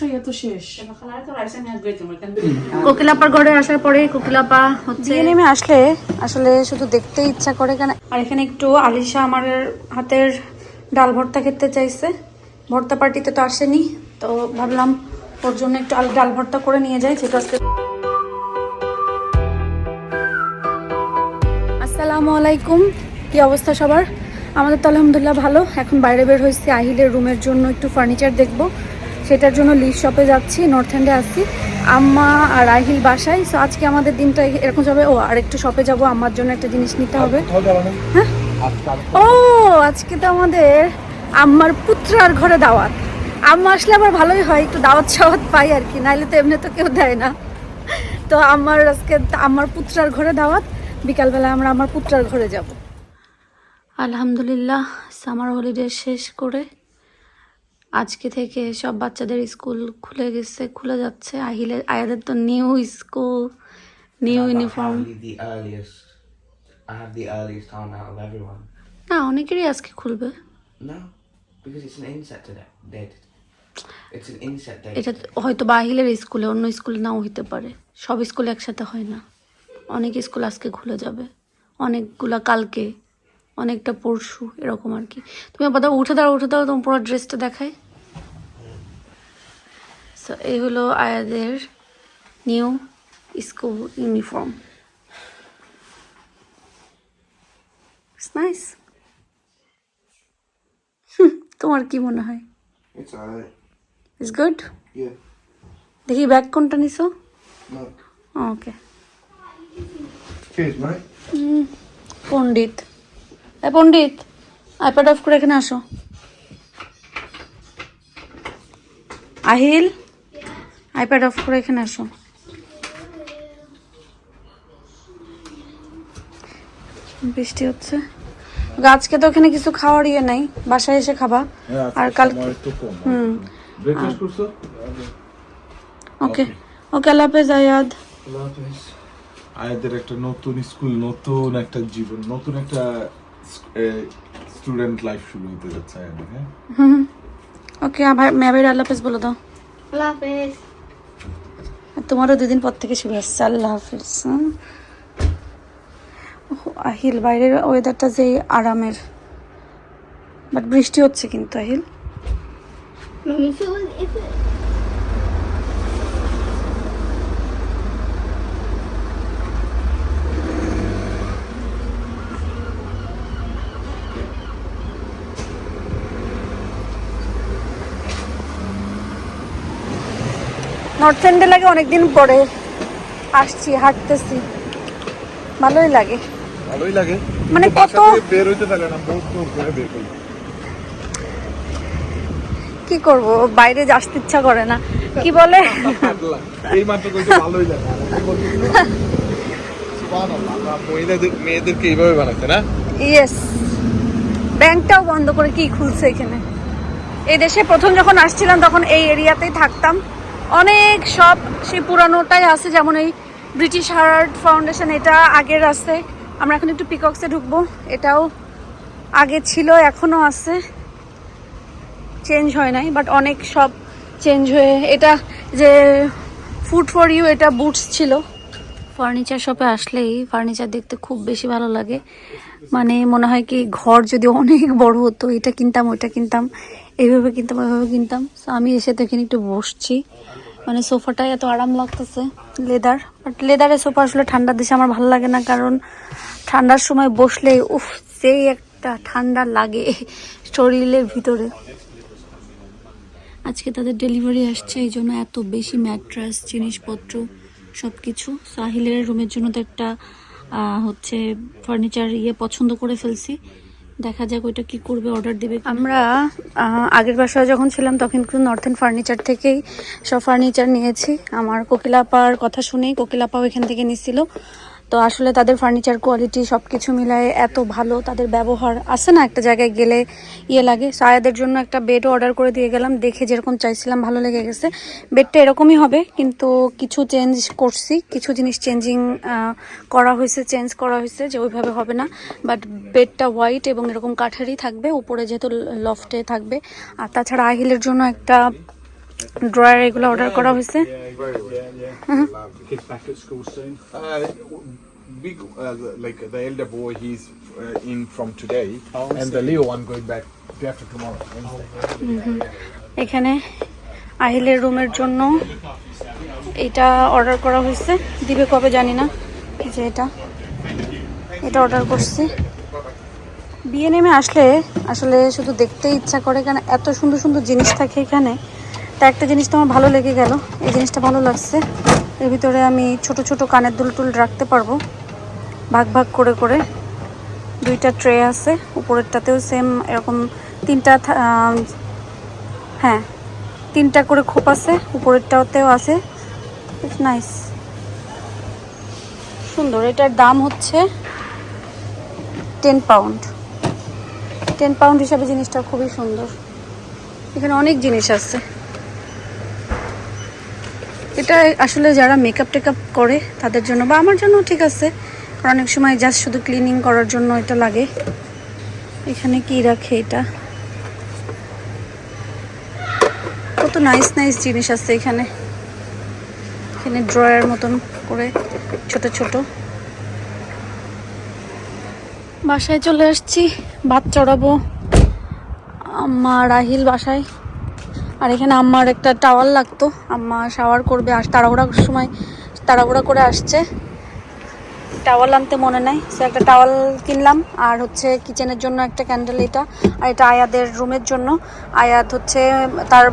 খাইয়া তো শেষ। কোকিলাপার ঘরে আসার পরে কোকিলাপা হচ্ছে নেমে আসলে আসলে শুধু দেখতে ইচ্ছা করে কেন আর এখানে একটু আলিশা আমার হাতের ডাল ভর্তা খেতে চাইছে। ভর্তা পার্টিতে তো আসেনি তো ভাবলাম ওর জন্য একটু আল- ডাল ভর্তা করে নিয়ে যাই যেটা আজকে আসসালামু আলাইকুম কি অবস্থা সবার? আমাদের তো আলহামদুলিল্লাহ ভালো এখন বাইরে বের হয়েছি আহিলের রুমের জন্য একটু ফার্নিচার দেখব। সেটার জন্য লিভ শপে যাচ্ছি নর্থ এন্ডে আসছি আম্মা আর আহিল বাসায় সো আজকে আমাদের দিনটা এরকম যাবে। ও আর একটু শপে যাব আম্মার জন্য একটা জিনিস নিতে হবে। হ্যাঁ? ও আজকে তো আমাদের আম্মার পুত্রার ঘরে দাওয়াত। আম্মা আসলে আবার ভালোই হয় একটু দাওয়াত সাওয়াত পাই আর কি নাইলে তো এমনি তো কেউ দেয় না। তো আমার আজকে আমার পুত্রার ঘরে দাওয়াত বিকালবেলা আমরা আমার পুত্রার ঘরে যাব। আলহামদুলিল্লাহ সামার হলিডে শেষ করে আজকে থেকে সব বাচ্চাদের স্কুল খুলে গেছে খুলে যাচ্ছে। আহিলে আয়াদের তো নিউ স্কুল নিউ ইউনিফর্ম. না অনেকেরই আজকে খুলবে. এটা হয়তো বা আহিলের স্কুলে অন্য স্কুলে নাও হইতে পারে। সব স্কুল একসাথে হয় না। অনেক স্কুল আজকে খুলে যাবে। অনেকগুলা কালকে অনেকটা পরশু এরকম আর কি। তুমি দাও, উঠে দাও উঠে দাও তোমার পুরো ড্রেসটা দেখাই। সো এই হলো আয়াদের নিউ স্কুল ইউনিফর্ম। তোমার কি মনে হয়? ইটস গুড দেখি ব্যাগ কোনটা নিছো. ওকে পণ্ডিত। এ পণ্ডিত আইপ্যাড অফ করে এখানে আসো। আহিল আইপ্যাড অফ করে এখানে আসো। বৃষ্টি হচ্ছে। আজকে তো ওখানে কিছু খাওয়ার ইয়ে নাই বাসায় এসে খাবা। আর কাল হুম। ওকে ওকে আল্লাহ হাফেজ আয়াদ। আয়াদের একটা নতুন স্কুল নতুন একটা জীবন নতুন একটা স্টুডেন্ট লাইফ শুরু হতে যাচ্ছে হ্যাঁ? ওকে ভাই মেয়ের আল্লাহ হাফেজ বলে দাও। আল্লাহ হাফেজ। আর তোমারও দুদিন পর থেকে শুরু হচ্ছে আল্লাহ হাফিজ হ্যাঁ? ওহ, আহিল বাইরের ওয়েদারটা যে আরামের। বাট বৃষ্টি হচ্ছে কিন্তু আহিল। নর্থ এন্ডে লাগে অনেকদিন পরে। আসছি হাঁটতেছি। ভালোই লাগে। ভালোই লাগে। মানে কত বের হইতে থাকে না বহুত দূর করে বের করি কি করব? বাইরে আসতে ইচ্ছা করে না। কি বলে? এই মাত্র কইতে ভালোই লাগে। সুবহানাল্লাহ, মহিলাদের মেয়েদেরকে এইভাবে বানাচ্ছে না? ইয়েস ব্যাংকটাও বন্ধ করে কি খুলছে এখানে? এই দেশে প্রথম যখন আসছিলাম তখন এই এরিয়াতেই থাকতাম। অনেক সব সেই পুরানোটাই আছে, যেমন এই ব্রিটিশ হার্ট ফাউন্ডেশন এটা আগের আছে। আমরা এখন একটু পিকক্সে ঢুকবো। এটাও আগে ছিল এখনও আছে। চেঞ্জ হয় নাই বাট অনেক সব চেঞ্জ হয়ে, এটা যে ফুড ফর ইউ এটা বুটস ছিল। ফার্নিচার শপে আসলেই ফার্নিচার দেখতে খুব বেশি ভালো লাগে। মানে মনে হয় কি ঘর যদি অনেক বড় হতো, এটা কিনতাম, ওইটা কিনতাম। এইভাবে কিনতাম, ওইভাবে কিনতাম। সো আমি এসে তো এখানে একটু বসছি। মানে সোফাটায় এত আরাম লাগতেছে, লেদার। বাট লেদারের সোফা আসলে ঠান্ডার দেশে আমার ভালো লাগে না, কারণ ঠান্ডার সময় বসলে, উফ সেই একটা ঠান্ডা লাগে শরীরের ভিতরে। আজকে তাদের ডেলিভারি আসছে, এই জন্য এত বেশি ম্যাট্রাস, জিনিসপত্র সব কিছু সাহিলের রুমের জন্য তো একটা হচ্ছে ফার্নিচার ইয়ে পছন্দ করে ফেলছি। দেখা যাক ওইটা কি করবে অর্ডার দেবে আমরা আগের বাসায় যখন ছিলাম, তখন কিন্তু নর্থেন ফার্নিচার থেকেই সব ফার্নিচার নিয়েছি। আমার কোকিলাপার কথা শুনেই কোকিলাপাও এখান থেকে নিছিল। তো আসলে তাদের ফার্নিচার কোয়ালিটি সব কিছু মিলায়ে এত ভালো, তাদের ব্যবহার আছে না একটা জায়গায় গেলে ইয়ে লাগে। সায়াদের জন্য একটা বেডও অর্ডার করে দিয়ে গেলাম, দেখে যেরকম চাইছিলাম ভালো লেগে গেছে। বেডটা এরকমই হবে, কিন্তু কিছু চেঞ্জ করছি, কিছু জিনিস চেঞ্জিং করা হয়েছে চেঞ্জ করা হয়েছে যে ওইভাবে হবে না। বাট বেডটা হোয়াইট এবং এরকম কাঠেরই থাকবে, উপরে যেহেতু লফটে থাকবে। আর তাছাড়া আহিলের জন্য একটা ড্রয়ার এগুলো অর্ডার করা হয়েছে. Uh, big, uh, like the elder boy, he's uh, in from today, Oh, and the Leo one going back day after tomorrow. এখানে আহিলের রুমের জন্য এটা অর্ডার করা হয়েছে দিবে কবে জানি না এই যে এটা এটা অর্ডার করছি বিএনএমে আসলে আসলে শুধু দেখতেই ইচ্ছা করে কারণ এত সুন্দর সুন্দর জিনিস থাকে এখানে তা একটা জিনিস তো আমার ভালো লেগে গেল। এই জিনিসটা ভালো লাগছে। এর ভিতরে আমি ছোট ছোট কানের দুল টুল রাখতে পারব। ভাগ ভাগ করে করে। দুইটা ট্রে আছে। উপরেরটাতেও সেম এরকম তিনটা হ্যাঁ তিনটা করে খোপ আছে। উপরেরটাতেও আছে। নাইস সুন্দর। এটার দাম হচ্ছে টেন পাউন্ড টেন পাউন্ড হিসাবে জিনিসটা খুবই সুন্দর। এখানে অনেক জিনিস আছে। এটা আসলে যারা মেকআপ টেকআপ করে তাদের জন্য বা আমার জন্য ঠিক আছে। কারণ অনেক সময় জাস্ট শুধু ক্লিনিং করার জন্য এটা লাগে। এখানে কি রাখে এটা? কত নাইস নাইস জিনিস আছে এখানে। এখানে ড্রয়ার মতন করে ছোট ছোট। বাসায় চলে আসছি, ভাত চড়াবো। আম্মা রাহিল বাসায়। আর এখানে আম্মার একটা টাওয়াল লাগতো। আম্মা শাওয়ার করবে, আর তাড়াহুড়ার সময় তাড়াহুড়া করে আসছে। টাওয়াল আনতে মনে নাই, সো একটা টাওয়াল কিনলাম, আর হচ্ছে কিচেনের জন্য একটা ক্যান্ডেল এটা, আর এটা আয়াদের রুমের জন্য। আয়াত হচ্ছে তার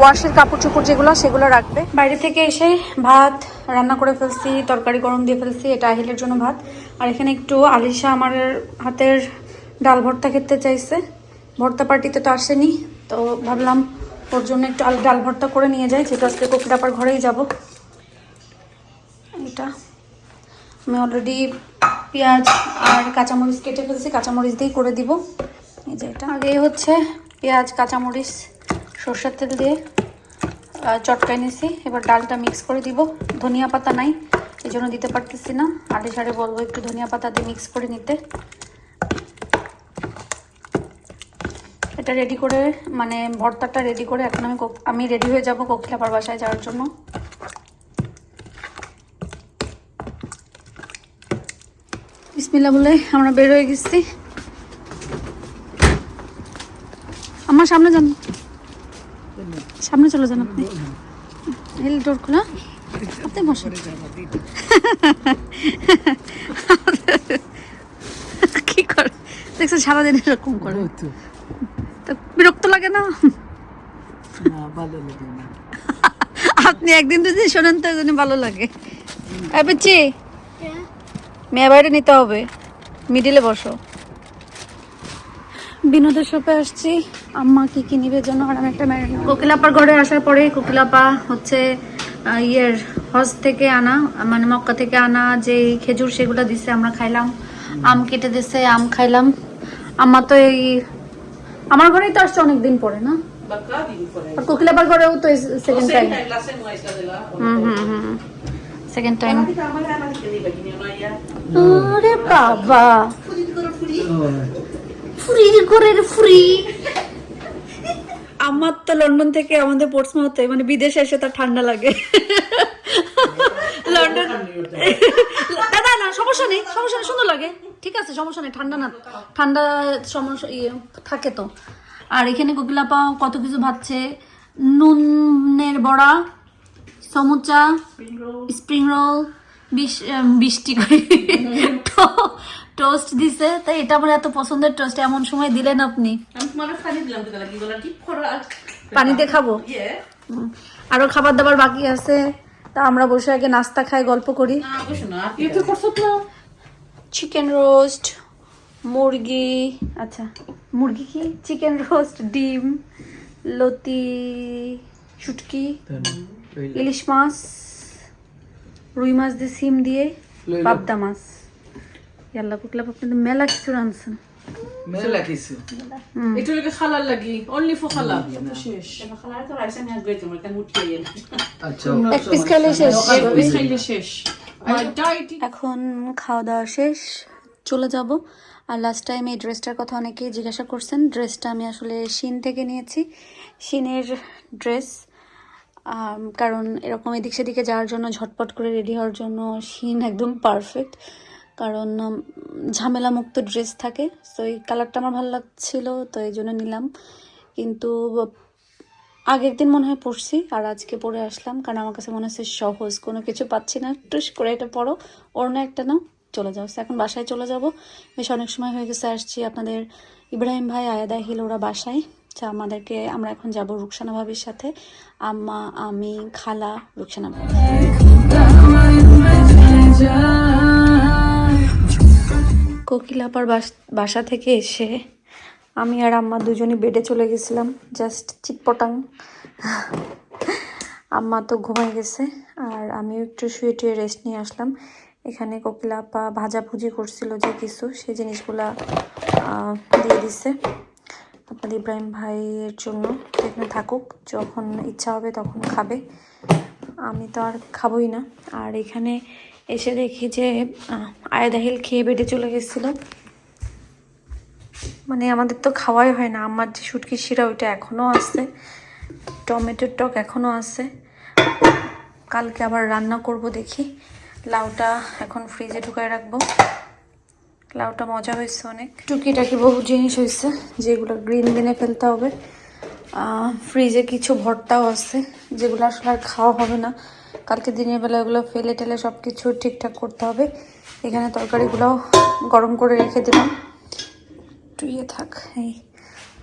ওয়াশের কাপড় চোপড় যেগুলো, সেগুলো রাখবে। বাইরে থেকে এসে ভাত রান্না করে ফেলছি, তরকারি গরম দিয়ে ফেলছি, এটা আহিলের জন্য ভাত। আর এখানে একটু আলিশা আমার হাতের ডাল ভর্তা খেতে চাইছে। ভর্তা পার্টিতে তো আসেনি, তো ভাবলাম ওর জন্য একটু আলু ডাল ভর্তা করে নিয়ে যাই যেটা আজকে কোকিলাপার ঘরেই যাব। এটা আমি অলরেডি পেঁয়াজ আর কাঁচামরিচ কেটে ফেলছি, কাঁচামরিচ দিয়েই করে দিব। এই যে এটা। আগে হচ্ছে পেঁয়াজ, কাঁচামরিচ, সর্ষের তেল দিয়ে চটকাই নিছি। এবার ডালটা মিক্স করে দিব। ধনিয়া পাতা নাই এই জন্য দিতে পারতেছি না। আড়ে সাড়ে বলব একটু ধনিয়া পাতা দিয়ে মিক্স করে নিতে। এটা রেডি করে মানে ভর্তাটা রেডি করে এখন আমি আমি রেডি হয়ে যাব কোকিলাপার বাসায় যাওয়ার জন্য। বিসমিল্লা বলে আমরা বের হয়ে গেছি। আমার সামনে যান। সামনে চলে যান আপনি। হেল ডোর খোলা। আপনি বসেন। কি করে? দেখছেন সারাদিন এরকম করে। তো বিরক্ত লাগে না? আপনি একদিন যদি শোনেন তো একদিন ভালো লাগে। মেয়ে বাইরে নিতে হবে। মিডিলে বসো। বিনোদের শপে আসছি। আম্মা কি কি নিবে জন্য আর আমি একটা কোকিলাপার ঘরে আসার পরে কোকিলাপা হচ্ছে ইয়ের হজ থেকে আনা মানে মক্কা থেকে আনা যে খেজুর সেগুলো দিছে আমরা খাইলাম। আম কেটে দিছে আম খাইলাম। আম্মা তো এই আমার ঘরেই তো আসছে অনেকদিন পরে না? আর কোকিলাপার ঘরেও তো সেকেন্ড টাইম হুম হুম হুম সেকেন্ড টাইম আরে বাবা। ফ্রি। করে ফ্রি। আমার তো লন্ডন থেকে আমাদের পোর্টসমাউথে মানে বিদেশে এসে তার ঠান্ডা লাগে লন্ডন দাদা না সমস্যা নেই সমস্যা নেই সুন্দর লাগে ঠিক আছে সমস্যা নেই ঠান্ডা না ঠান্ডা সমস্যা ইয়ে থাকে তো। আর এখানে কোকিলাপা কত কিছু ভাবছে নুনের বড়া সমুচা স্প্রিং রোল বৃষ্টি করে। টোস্ট দিছে তাই এটা আমার এত পছন্দের টোস্ট এমন সময় দিলেন আপনি। তো পানিতে খাব? আরও খাবার দাবার বাকি আছে তা আমরা বসে আগে নাস্তা খাই গল্প করি। না না করছ তো? চিকেন রোস্ট মুরগি আচ্ছা মুরগি কি? চিকেন রোস্ট ডিম লতি শুটকি ইলিশ মাছ রুই মাছ দিয়ে সিম দিয়ে পাবদা মাছ। ইয়াল্লা কুকলা আপনাদের মেলা কিছু রাঁধছেন। মেলা কিছু। একটু লাগে খালার লাগি? অনলি ফর খালা। শেষ। খালা তো রাইস আমি আগে তোমার কেন উঠিয়ে আচ্ছা। এক পিস খাইলে শেষ। এনে খাইলে শেষ। এখন খাওয়া দাওয়া শেষ চলে যাব। আর লাস্ট টাইম এই ড্রেসটার কথা অনেকেই জিজ্ঞাসা করছেন। ড্রেসটা আমি আসলে শিন থেকে নিয়েছি শিনের ড্রেস কারণ এরকম এদিক সেদিকে যাওয়ার জন্য ঝটপট করে রেডি হওয়ার জন্য শিন একদম পারফেক্ট কারণ ঝামেলা মুক্ত ড্রেস থাকে। তো এই কালারটা আমার ভালো লাগছিল তো এই জন্য নিলাম। কিন্তু আগের দিন মনে হয় পড়ছি, আর আজকে পড়ে আসলাম, কারণ আমার কাছে মনে হচ্ছে সহজ, কোনো কিছু পাচ্ছি না। টুস করে এটা পড়ো ওর না একটা নাও, চলে যাও। এখন বাসায় চলে যাব। বেশ অনেক সময় হয়ে গেছে, আসছি আপনাদের ইব্রাহিম ভাই, আয়াদা হিল ওরা বাসায়। আচ্ছা আমাদেরকে আমরা এখন যাব রুকসানা ভাবির সাথে। আম্মা, আমি, খালা, রুকসানা ভাবি। কোকিলাপার বাসা থেকে এসে আমি আর আম্মা দুজনই বেডে চলে গেছিলাম জাস্ট চিটপটাং আম্মা তো ঘুমাই গেছে, আর আমিও একটু শুয়ে টুয়ে রেস্ট নিয়ে আসলাম। এখানে কোকিলা আপা ভাজাভুজি করছিল যে কিছু সেই জিনিসগুলা দিয়ে দিছে। আপনাদের ইব্রাহিম ভাইয়ের জন্য এখানে থাকুক, যখন ইচ্ছা হবে তখন খাবে। আমি তো আর খাবোই না। আর এখানে এসে দেখি যে আয়াদাহিল খেয়ে বেডে চলে গেছিল। মানে আমাদের তো খাওয়াই হয় না। আমার যে শুটকি শিরা, ওইটা এখনও আছে। টমেটোর টক এখনও আছে। কালকে আবার রান্না করব দেখি। লাউটা এখন ফ্রিজে ঢুকায় রাখব। লাউটা মজা হয়েছে অনেক। টুকিটাকি বহু জিনিস হয়েছে, যেগুলো গ্রিন দিনে ফেলতে হবে। ফ্রিজে কিছু ভর্তাও আছে, যেগুলো আসলে আর খাওয়া হবে না। কালকে দিনের বেলা ওগুলো ফেলে টেলে সব কিছু ঠিকঠাক করতে হবে। এখানে তরকারিগুলোও গরম করে রেখে দিলাম। একটু ইয়ে থাক, এই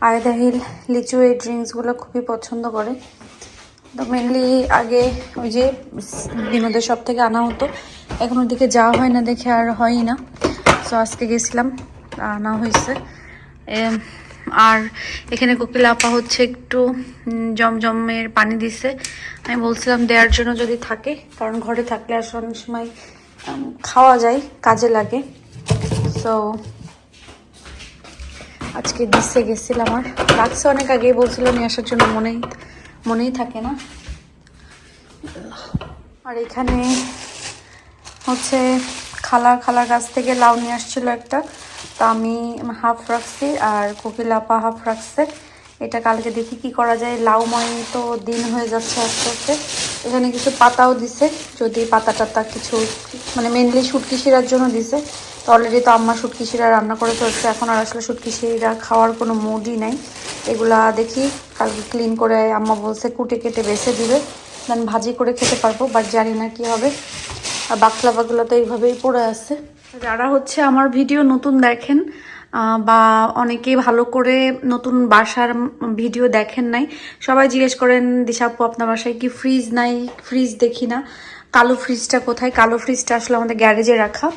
আয়দাহিল লিচু এই ড্রিঙ্কসগুলো খুবই পছন্দ করে। তো মেনলি আগে ওই যে বিনোদের সব থেকে আনা হতো, এখন ওদিকে যাওয়া হয় না দেখে আর হয়ই না। সো আজকে গেছিলাম, আনা হয়েছে। আর এখানে কোকিল আপা হচ্ছে একটু জমজমের পানি দিছে। আমি বলছিলাম দেওয়ার জন্য যদি থাকে, কারণ ঘরে থাকলে আসলে অনেক সময় খাওয়া যায়, কাজে লাগে। সো আজকে দিচ্ছে গেছিলাম আর রাখছে অনেক আগেই বলছিল, নিয়ে আসার জন্য মনেই মনেই থাকে না। আর এখানে হচ্ছে খালা খালার কাছ থেকে লাউ নিয়ে আসছিল একটা। তো আমি হাফ রাখছি আর কোকিল আপা হাফ রাখছে। এটা কালকে দেখি কি করা যায়। লাউ ময় তো দিন হয়ে যাচ্ছে আস্তে আস্তে। এখানে কিছু পাতাও দিছে। যদি পাতা টাতা কিছু মানে মেনলি শুটকি শিরার জন্য দিছে। অলরেডি তো আম্মা শুটকি শিরা রান্না করে ফেলছে, এখন আর আসলে শুটকি শিরা খাওয়ার কোনো মুডই নাই। এগুলা দেখি, কালকে ক্লিন করে আম্মা বলছে কুটে কেটে বেছে দিবে দেন ভাজি করে খেতে পারব বাট জানি না কি হবে। আর বাকলাভাগুলো তো এইভাবেই পড়ে আছে। যারা হচ্ছে আমার ভিডিও নতুন দেখেন বা অনেকে ভালো করে নতুন বাসার ভিডিও দেখেন নাই, সবাই জিজ্ঞেস করেন দিশাপু আপনার বাসায় কি ফ্রিজ নাই? ফ্রিজ দেখি না। কালো ফ্রিজটা কোথায়? কালো ফ্রিজটা আসলে আমাদের গ্যারেজে রাখা।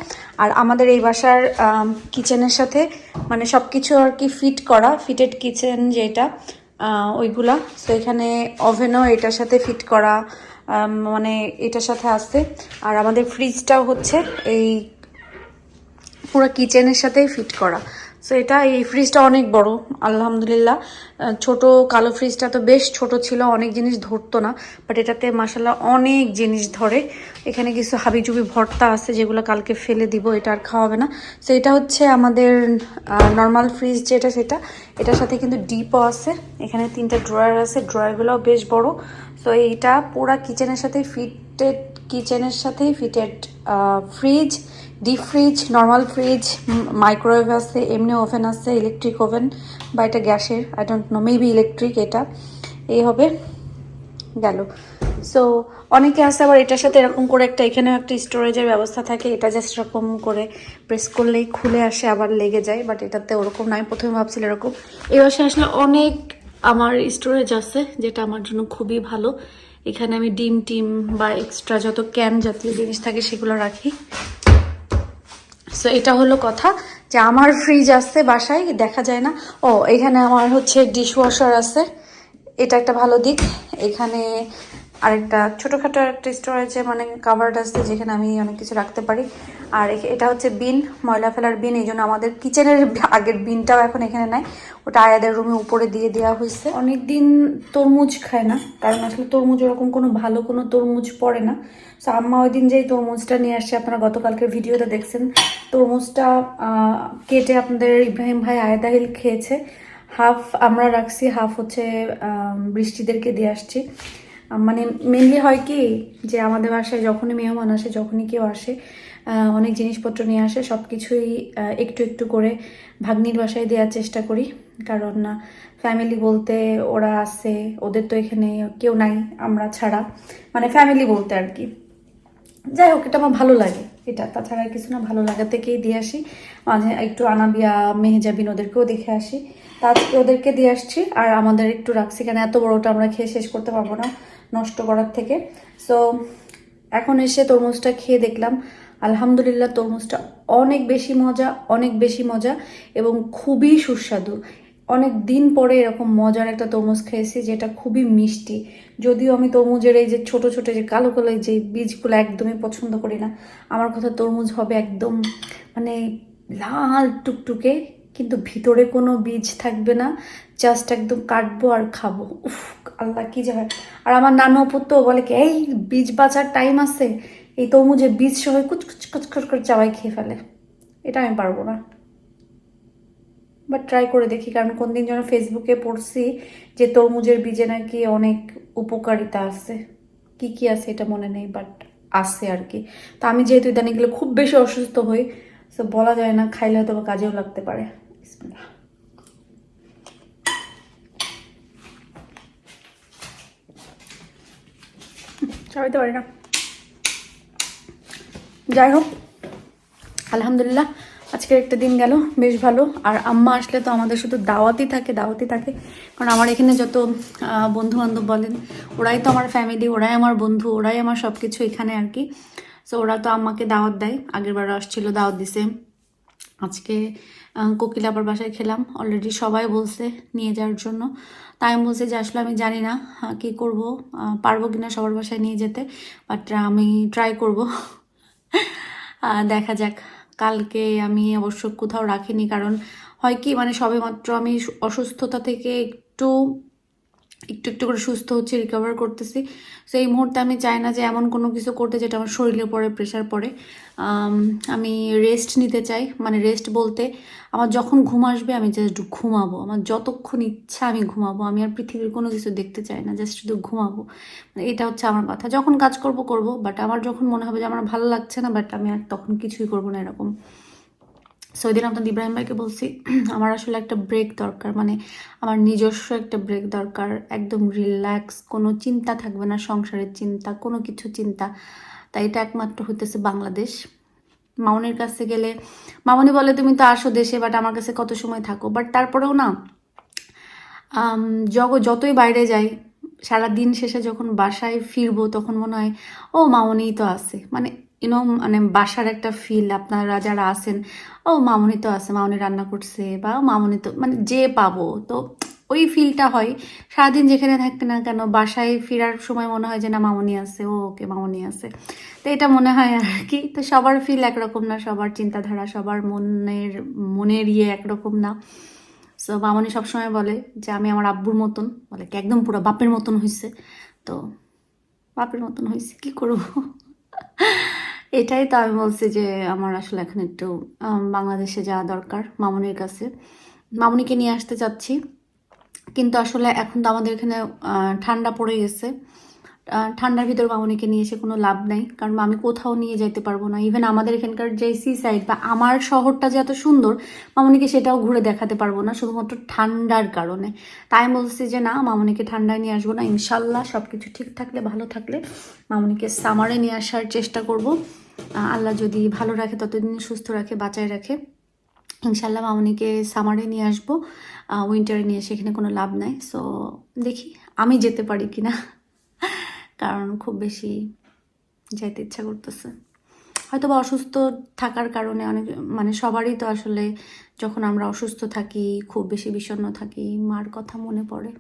আর আমাদের এই বাসার কিচেনের সাথে মানে সব কিছু আর কি ফিট করা ফিটেড কিচেন যেটা ওইগুলা। তো এখানে ওভেনও এটার সাথে ফিট করা মানে এটার সাথে আছে। আর আমাদের ফ্রিজটাও হচ্ছে এই পুরো কিচেনের সাথেই ফিট করা। সো এটা এই ফ্রিজটা অনেক বড়, আলহামদুলিল্লাহ। ছোট, কালো ফ্রিজটা তো বেশ ছোট ছিল, অনেক জিনিস ধরতো না বাট এটাতে মাসাল্লাহ অনেক জিনিস ধরে। এখানে কিছু হাবিজুবি ভর্তা আছে, যেগুলো কালকে ফেলে দিব, এটা আর খাওয়া হবে না। সো এটা হচ্ছে আমাদের নর্মাল ফ্রিজ যেটা সেটা। এটার সাথে কিন্তু ডিপও আছে, এখানে তিনটা ড্রয়ার আছে ড্রয়ারগুলোও বেশ বড়। সো এইটা পুরা কিচেনের সাথে ফিটেড কিচেনের সাথেই fitted fridge deep fridge, normal fridge microwave আছে, এমনি ওভেন আছে, ইলেকট্রিক ওভেন বা এটা গ্যাসের I don't know maybe electric এটা। এই হবে, গেল। সো অনেকে আছে আবার এটার সাথে এরকম করে একটা, এখানেও একটা স্টোরেজের ব্যবস্থা থাকে, এটা জাস্ট এরকম করে প্রেস করলেই খুলে আসে, আবার লেগে যায় বাট এটাতে ওরকম নাই, প্রথমে ভাবছিল এরকম। এই আসলে অনেক আমার স্টোরেজ আছে, যেটা আমার জন্য খুবই ভালো। এখানে আমি ডিম, টিম বা এক্সট্রা যত ক্যান জাতীয় জিনিস থাকে, সেগুলো রাখি। সো এটা হলো কথা যে আমার ফ্রিজ আছে বাসায়, দেখা যায় না। ও, এখানে আমার হচ্ছে ডিশ ওয়াশার আছে। এটা একটা ভালো দিক। এখানে আরেকটা, ছোটোখাটো একটা স্টোরেজে মানে কাভার্ড আছে, যেখানে আমি অনেক কিছু রাখতে পারি। আর এটা হচ্ছে বিন, ময়লা ফেলার বিন, এই জন্য আমাদের কিচেনের আগের বিনটাও এখন এখানে নাই। ওটা আয়াদের রুমে উপরে দিয়ে দেওয়া হয়েছে। অনেক দিন তরমুজ খায় না, কারণ আসলে তরমুজ ওরকম কোনো ভালো কোনো তরমুজ পড়ে না। তো আম্মা ওই দিন যেই তরমুজটা নিয়ে আসছে, আপনারা গতকালকের ভিডিওতে দেখছেন, তরমুজটা কেটে আপনাদের ইব্রাহিম ভাই আয়দাহিল খেয়েছে। হাফ আমরা রাখছি, হাফ হচ্ছে বৃষ্টিদেরকে দিয়ে আসছি। মানে মেনলি হয় কি যে আমাদের বাসায় যখনই মেহমান আসে, যখনই কেউ আসে অনেক জিনিসপত্র নিয়ে আসে সব কিছুই একটু একটু করে ভাগ্নির বাসায় দেওয়ার চেষ্টা করি। কারণ ফ্যামিলি বলতে ওরা আছে, ওদের তো এখানে কেউ নাই, আমরা ছাড়া। মানে ফ্যামিলি বলতে আর কি। যাই হোক, এটা আমার ভালো লাগে এটা। তাছাড়া কিছু না, ভালো লাগা থেকেই দিয়ে আসি। মাঝে একটু আনাবিয়া, মেহেজাবিন ওদেরকেও দেখে আসি। তা আজকে ওদেরকে দিয়ে আসছি, আর আমাদের একটু রাখছি কেন? এত বড়টা আমরা খেয়ে শেষ করতে পারব না। নষ্ট করার থেকে। সো এখন এসে তরমুজটা খেয়ে দেখলাম। আলহামদুলিল্লাহ, তরমুজটা অনেক বেশি মজা, অনেক বেশি মজা এবং খুবই সুস্বাদু। অনেক দিন পরে এরকম মজার একটা তরমুজ খেয়েছি যেটা খুবই মিষ্টি। যদিও আমি তরমুজের এই যে ছোট ছোট যে কালো কালো যে বীজগুলো একদমই পছন্দ করি না, আমার কথা তরমুজ হবে একদম মানে লাল টুকটুকে কিন্তু ভিতরে কোনো বীজ থাকবে না জাস্ট একদম কাটবো আর খাব। উফ, আল্লাহ কি যাবে আর আমার নানু তো বলে কি, এই বীজ বাঁচার টাইম আছে। এই তরমুজের বীজ সহ কুচকুচ কুচকুচ করে চাবাই খেয়ে ফেলে। এটা আমি পারব না। বাট ট্রাই করে দেখি, কারণ কোন দিন যেন ফেসবুকে পড়ছি যে তরমুজের বীজে নাকি অনেক উপকারিতা আছে। কি কি আছে এটা মনে নেই বাট আছে আর কি। তো আমি যেহেতু ইদানিং গেলে খুব বেশি অসুস্থ হই তো বলা যায় না, খাইলে হয়তো কাজেও লাগতে পারে। বিসমিল্লাহ। পারি না। যাই হোক, আলহামদুলিল্লাহ, আজকের একটা দিন গেল, বেশ ভালো। আর আম্মা আসলে তো আমাদের শুধু দাওয়াতই থাকে দাওয়াতই থাকে। কারণ আমার এখানে যত বন্ধু বান্ধব বলেন, ওরাই তো আমার ফ্যামিলি ওরাই আমার বন্ধু, ওরাই আমার সব কিছু এখানে আর কি। সো ওরা তো আমাকে দাওয়াত দেয়। আগের বার আসছিল, দাওয়াত দিছে। আজকে কোকিল আবার বাসায় খেলাম। অলরেডি সবাই বলছে নিয়ে যাওয়ার জন্য। তাই বলছি যে, আসলে আমি জানি না কি করব পারব কিনা সবার বাসায় নিয়ে যেতে বাট আমি ট্রাই করব। দেখা যাক। কালকে আমি অবশ্য কোথাও রাখিনি, কারণ হয় কি মানে সবেমাত্র আমি অসুস্থতা থেকে একটু একটু একটু করে সুস্থ হচ্ছে রিকভার করতেছি। সো এই মুহূর্তে আমি চাই না যে এমন কোনো কিছু করতে যেটা আমার শরীরে পড়ে প্রেশার পড়ে। আমি রেস্ট নিতে চাই। মানে রেস্ট বলতে আমার যখন ঘুম আসবে, আমি জাস্ট ঘুমাবো। আমার যতক্ষণ ইচ্ছা, আমি ঘুমাবো। আমি আর পৃথিবীর কোনো কিছু দেখতে চাই না জাস্ট শুধু ঘুমাবো। মানে এটা হচ্ছে আমার কথা। যখন কাজ করব করব। বাট আমার যখন মনে হবে যে আমার ভালো লাগছে না বাট আমি আর তখন কিছুই করব না এরকম। সো ওই আপনার ইব্রাহিম ভাইকে বলছি, আমার আসলে একটা ব্রেক দরকার। মানে আমার নিজস্ব একটা ব্রেক দরকার। একদম রিল্যাক্স কোনো চিন্তা থাকবে না, সংসারের চিন্তা, কোনো কিছু চিন্তা। তাই এটা একমাত্র হইতেছে বাংলাদেশ। মামনির কাছে গেলে, মামনি বলে, তুমি তো আসো দেশে বাট আমার কাছে কত সময় থাকো? বাট তারপরেও না জগ, যতই বাইরে যাই সারা দিন শেষে যখন বাসায় ফিরবো, তখন মনে হয়, ও, মামনিই তো আছে। মানে ইউনো মানে বাসার একটা ফিল আপনারা যারা আছেন, ও, মামনি তো আছে, মামনি রান্না করছে বা মামনি তো মানে যে পাবো। তো ওই ফিলটা হয়। সারাদিন যেখানে থাকতে না কেন, বাসায় ফেরার সময় মনে হয় যে, না, মামনি আছে, ও, ওকে, মামনি আছে। তো এটা মনে হয় আর কি। তো সবার ফিল একরকম না, সবার চিন্তাধারা, সবার মনের মনের ইয়ে একরকম না। সো মামনি সবসময় বলে যে, আমি আমার আব্বুর মতন, বলে কি একদম পুরো বাপের মতন হয়েছে তো বাপের মতন হয়েছে কি করব? এটাই তো আমি বলছি যে আমার আসলে এখন একটু বাংলাদেশে যাওয়া দরকার মামনির কাছে। মামনিকে নিয়ে আসতে চাচ্ছি। কিন্তু আসলে এখন তো আমাদের এখানে ঠান্ডা পড়ে গেছে। ঠান্ডার ভিতর মামনিকে নিয়ে এসে কোনো লাভ নাই। কারণ আমি কোথাও নিয়ে যাইতে পারব না। ইভেন আমাদের এখানকার যে সি সাইড বা আমার শহরটা যে এত সুন্দর, মামনিকে সেটাও ঘুরে দেখাতে পারব না, শুধুমাত্র ঠান্ডার কারণে। তাই বলছি যে না, মামনিকে ঠান্ডায় নিয়ে আসব না। ইনশাল্লাহ সব কিছু ঠিক থাকলে, ভালো থাকলে মামনিকে সামারে নিয়ে আসার চেষ্টা করব। আল্লাহ যদি ভালো রাখে, ততদিন সুস্থ রাখে, বাঁচায় রাখে ইনশাল্লাহ মামনিকে সামারে নিয়ে আসব। উইন্টারে নিয়ে সেখানে কোনো লাভ নাই। সো দেখি, আমি যেতে পারি কি না কারণ খুব বেশি যেতে ইচ্ছা করতেছে। হয়তো বা অসুস্থ থাকার কারণে অনেক মানে সবারই তো আসলে যখন আমরা অসুস্থ থাকি, খুব বেশি বিষণ্ণ থাকি, মার কথা মনে পড়ে।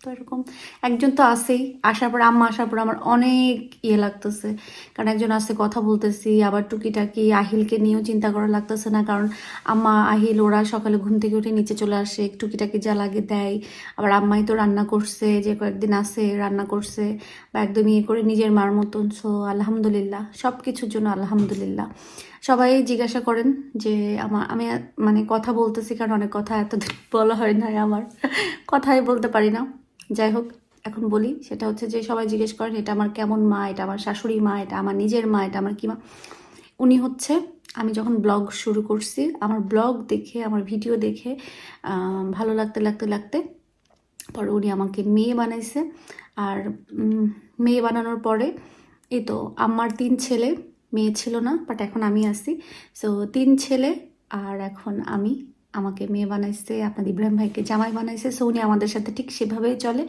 তো এরকম। একজন তো আছেই, আসার পর আম্মা আসার পর আমার অনেক ইয়ে লাগতেছে। কারণ একজন আসছে কথা বলতেছি, আবার টুকিটাকি আহিলকে নিয়েও চিন্তা করা লাগতেছে না। কারণ আম্মা, আহিল, ওরা সকালে ঘুম থেকে উঠে নিচে চলে আসে, টুকিটাকি যা লাগে দেয়। আবার আম্মাই তো রান্না করছে, যে কয়েকদিন আসে রান্না করছে, বা একদম ইয়ে করে নিজের মার মতন। সো, আলহামদুলিল্লাহ সব কিছুর জন্য আলহামদুলিল্লাহ। সবাই জিজ্ঞাসা করেন যে আমার আমি মানে কথা বলতেছি, কারণ অনেক কথা এতদিন বলা হয় না আমার। কথাই বলতে পারি না। যাই হোক, এখন বলি, সেটা হচ্ছে যে সবাই জিজ্ঞেস করেন, এটা আমার কেমন মা? এটা আমার শাশুড়ি মা? এটা আমার নিজের মা? এটা আমার কি মা? উনি হচ্ছে, আমি যখন ব্লগ শুরু করছি, আমার ব্লগ দেখে, আমার ভিডিও দেখে ভালো লাগতে লাগতে লাগতে, পরে উনি আমাকে মেয়ে বানাইছে। আর মেয়ে বানানোর পরে, এই তো আমার তিন ছেলে, মেয়ে ছিল না বাট এখন আমি আছি। সো তিন ছেলে, আর এখন আমি আমাকে মেয়ে বানাইছে, আপনার ইব্রাহিম ভাইকে জামাই বানাইছে সো উনি আমাদের সাথে ঠিক সেভাবেই চলে।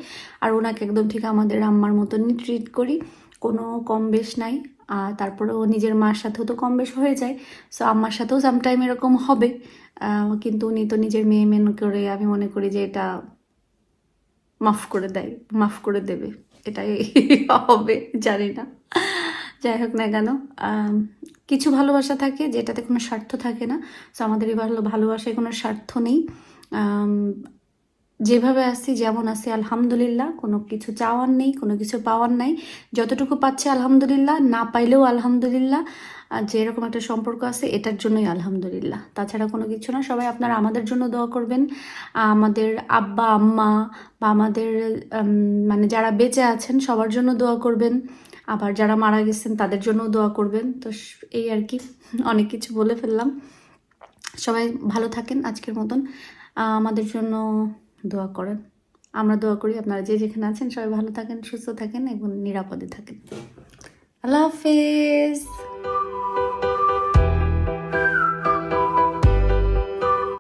আর ওনাকে একদম ঠিক আমাদের আম্মার মতনই ট্রিট করি, কোনো কম বেশ নাই। আর তারপরেও নিজের মার সাথেও তো কম বেশ হয়ে যায় সো আম্মার সাথেও সামটাইম এরকম হবে। কিন্তু উনি তো নিজের মেয়ে মেনে করে, আমি মনে করি যে এটা মাফ করে দেয়, মাফ করে দেবে। এটাই হবে, জানি না। যাই হোক না কেন কিছু ভালোবাসা থাকে যেটাতে কোনো স্বার্থ থাকে না। তো আমাদের এই ভালো ভালোবাসায় কোনো স্বার্থ নেই। যেভাবে আছি, যেমন আছি, আলহামদুলিল্লাহ। কোনো কিছু চাওয়ার নেই, কোনো কিছু পাওয়ার নাই। যতটুকু পাচ্ছে আলহামদুলিল্লাহ, না পাইলেও আলহামদুলিল্লাহ। আর যে এরকম একটা সম্পর্ক আছে, এটার জন্যই আলহামদুলিল্লাহ। তাছাড়া কোনো কিছু না, সবাই আপনারা আমাদের জন্য দোয়া করবেন। আমাদের আব্বা, আম্মা বা আমাদের মানে যারা বেঁচে আছেন, সবার জন্য দোয়া করবেন। আবার যারা মারা গেছেন, তাদের জন্য দোয়া করবেন। তো এই আর কি, অনেক কিছু বলে ফেললাম। সবাই ভালো থাকেন আজকের মতন। আমাদের জন্য দোয়া করেন। আমরা দোয়া করি, আপনারা যে যেখানে আছেন, সবাই ভালো থাকেন, সুস্থ থাকেন এবং নিরাপদে থাকেন। আল্লাহ হাফেজ।